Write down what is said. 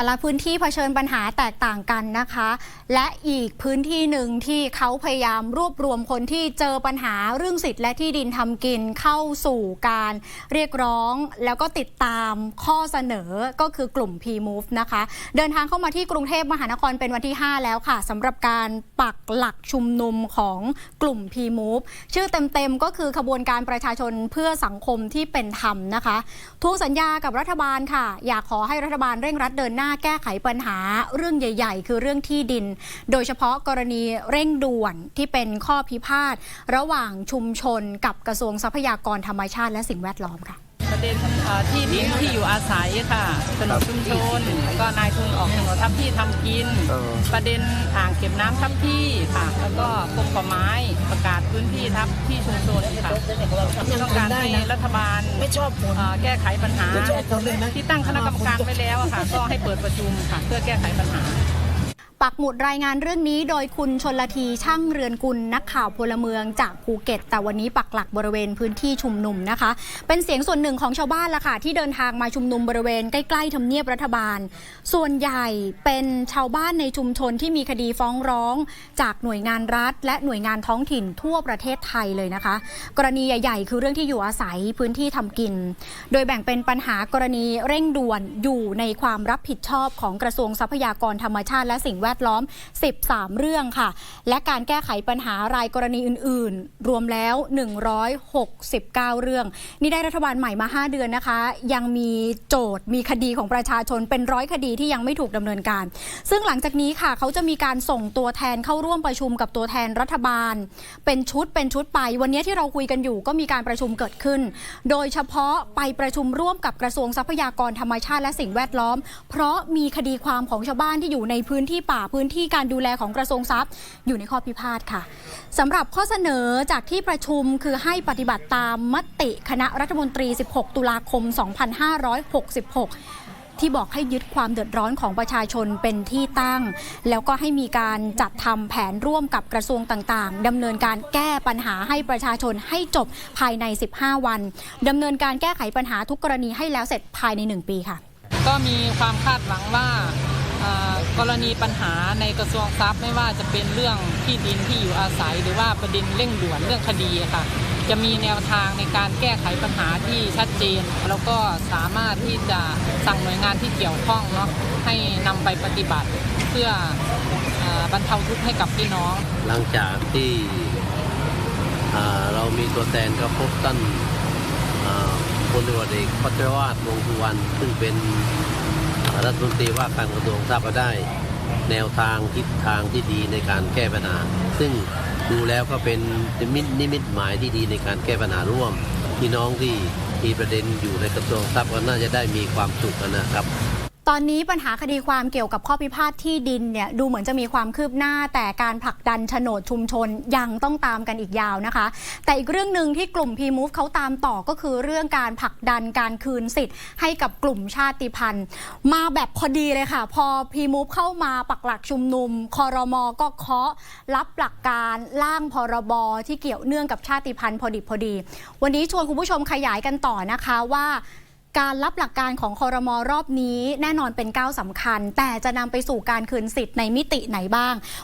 แต่ละพื้นที่เผชิญปัญหาแตกต่างกันนะคะ และอีกพื้นที่หนึ่งที่เขาพยายามรวบรวมคนที่เจอปัญหาเรื่องสิทธิ์และที่ดินทำกินเข้าสู่การเรียกร้อง แล้วก็ติดตามข้อเสนอก็คือกลุ่ม P-Move นะคะ เดินทางเข้ามาที่กรุงเทพมหานครเป็นวันที่ 5 แล้วค่ะสำหรับการปักหลักชุมนุมของกลุ่ม P-Move ชื่อเต็มๆก็คือขบวนการประชาชนเพื่อสังคมที่เป็นธรรมนะคะทวงสัญญากับรัฐบาลค่ะ อยากขอให้รัฐบาลเร่งรัดเดินหน้าแก้ไขปัญหาเรื่องใหญ่ ๆ คือเรื่องที่ดิน โดยเฉพาะกรณีเร่งด่วนที่เป็นข้อพิพาทระหว่างชุมชนกับกระทรวงทรัพยากรธรรมชาติและสิ่งแวดล้อมค่ะประ เด็นเอ่อที่ดินที่อยู่อาศัยค่ะถนนชุมชนแล้วก็นายทุนออกโฉนดทับที่ทำกินเออประเด็นอ่างเก็บน้ำทับที่ค่ะ แล้วก็กรมป่าไม้ประกาศพื้นที่ทับที่ชุมชนค่ะต้องการให้รัฐบาลไม่ชอบฝนเอ่อแก้ไขปัญหาไม่ชอบฝนเลยนะที่ตั้งคณะกรรมการไว้แล้วอะค่ะ ก็ให้เปิดประชุมค่ะ เพื่อแก้ไขปัญหา ปักหมุดรายงานเรื่องนี้โดยคุณชนลทีช่างเรือนกุลนักข่าวพลเมืองจากภูเก็ต แต่วันนี้ปักหลักบริเวณพื้นที่ชุมนุมนะคะ เป็นเสียงส่วนหนึ่งของชาวบ้านละค่ะที่เดินทางมาชุมนุมบริเวณใกล้ๆทำเนียบรัฐบาล ส่วนใหญ่เป็นชาวบ้านในชุมชนที่มีคดีฟ้องร้อง จากหน่วยงานรัฐ และหน่วยงานท้องถิ่นทั่วประเทศไทยเลยนะคะ กรณีใหญ่ ๆ คือเรื่องที่อยู่อาศัยพื้นที่ทำกิน โดยแบ่งเป็นปัญหากรณีเร่งด่วนอยู่ในความรับผิดชอบของกระทรวงทรัพยากรธรรมชาติและสิ่งแวดล้อม 13 เรื่องค่ะ และการแก้ไขปัญหารายกรณีอื่น ๆ รวมแล้ว 169 เรื่อง นี่ได้รัฐบาลใหม่มา 5 เดือนนะคะ ยังมีโจทย์มีคดีของประชาชนเป็นร้อยคดีที่ยังไม่ถูกดำเนินการ ซึ่งหลังจากนี้ค่ะเขาจะมีการส่งตัวแทนเข้าร่วมประชุมกับตัวแทนรัฐบาล เป็นชุดเป็นชุดไป วันนี้ที่เราคุยกันอยู่ก็มีการประชุมเกิดขึ้น โดยเฉพาะไปประชุมร่วมกับกระทรวงทรัพยากรธรรมชาติและสิ่งแวดล้อม เพราะมีคดีความของชาวบ้านที่อยู่ในพื้นที่ป่าพื้นที่การดูแลของกระทรวงทรัพย์ อยู่ในข้อพิพาทค่ะสำหรับข้อเสนอจากที่ประชุมคือให้ปฏิบัติตามมติคณะรัฐมนตรี 16 ตุลาคม 2566ที่บอกให้ยึดความเดือดร้อนของประชาชนเป็นที่ตั้ง แล้วก็ให้มีการจัดทำแผนร่วมกับกระทรวงต่างๆดำเนินการแก้ปัญหาให้ประชาชนให้จบภายใน 15 วันดำเนินการแก้ไขปัญหาทุกกรณีให้แล้วเสร็จภายใน 1 ปีค่ะ ก็มีความคาดหวังว่า กรณีปัญหาในกระทรวงทรัพย์ไม่ว่าจะเป็นเรื่องที่ดินที่อยู่อาศัย หรือว่าประเด็นเร่งด่วนเรื่องคดีค่ะ จะมีแนวทางในการแก้ไขปัญหาที่ชัดเจน แล้วก็สามารถที่จะสั่งหน่วยงานที่เกี่ยวข้องเนาะให้นำไปปฏิบัติเพื่ออบรรเทาทุกข์ให้กับพี่น้อง หลังจากที่เรามีตัวแทนก็พบท่านพลตรวจเอกพัชรวาทวงสุวรรณซึ่งเป็น รัฐมนตรีว่าการกระทรวงทราบมาได้ แนวทางทิศทางที่ดีในการแก้ปัญหา ซึ่งดูแล้วก็เป็นนิมิตนิมิตหมายที่ดีในการแก้ปัญหาร่วมพี่น้องที่มีประเด็นอยู่ในกระทรวงทรัพย์ก็น่าจะได้มีความสุขนะครับ ตอนนี้ปัญหาคดีความเกี่ยวกับข้อพิพาทที่ดินเนี่ยดูเหมือนจะมีความคืบหน้า แต่การผลักดันโฉนดชุมชนยังต้องตามกันอีกยาวนะคะ แต่อีกเรื่องหนึ่งที่กลุ่ม p m o v e เขาตามต่อก็คือเรื่องการผลักดันการคืนสิทธิ์ ให้กับกลุ่มชาติพันธุ์ มาแบบพอดีเลยค่ะ พอ p m o v e เข้ามาปักหลักชุมนุมคอรมอก็เคาะรับหลักการร่างพรบที่เกี่ยวเนื่องกับชาติพันธุ์พอดิบพอดี วันนี้ชวนคุณผู้ชมขยายกันต่อนะคะว่า การรับหลักการของคอรมอรอบนี้แน่นอนเป็นก้าวสำคัญ แต่จะนำไปสู่การคืนสิทธิ์ในมิติไหนบ้าง